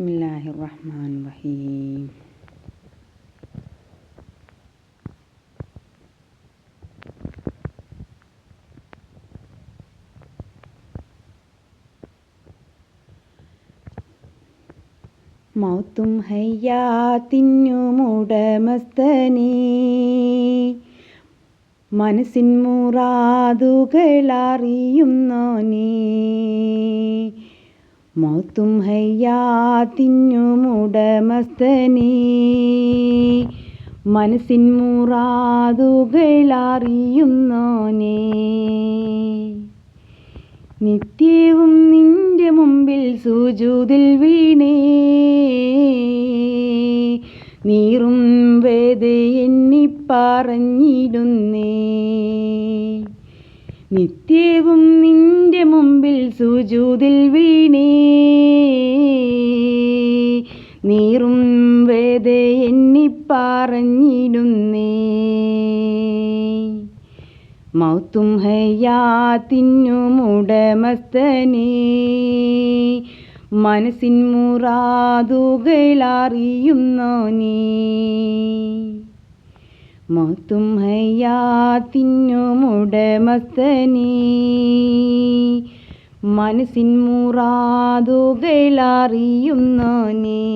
ബിസ്മില്ലാഹിർ റഹ്മാൻ റഹീം മൗത്തും ഹയ്യാത്തിനുമുടമസ്തനീ മനസ്സിൻ മുറാതുകളറിയുന്നോനീ മൗത്തും ഹയ്യാത്തിനുമുടമസ്തനീ മനസ്സിൻ മുറാതുകളറിയുന്നോനേ നിത്യവും നിന്റെ മുമ്പിൽ സുജൂതിൽ വീണേ. നീറും വേദ എണ്ണി പറഞ്ഞിടുന്നേ. നിത്യവും നിന്റെ മുമ്പിൽ സുജൂതിൽ വീണേ. നീറും വേദ എന്നി പറഞ്ഞിടുന്നേ. മൗത്തും ഹയ്യാത്തിനുമുടമസ്തനേ മനസ്സിൻ മുറാതുകളറിയുന്നോനീ മൗത്തും ഹയ്യാത്തിനുമുടമസ്തനീ മനസ്സിൻ മുറാതുകളറിയുന്നോനീ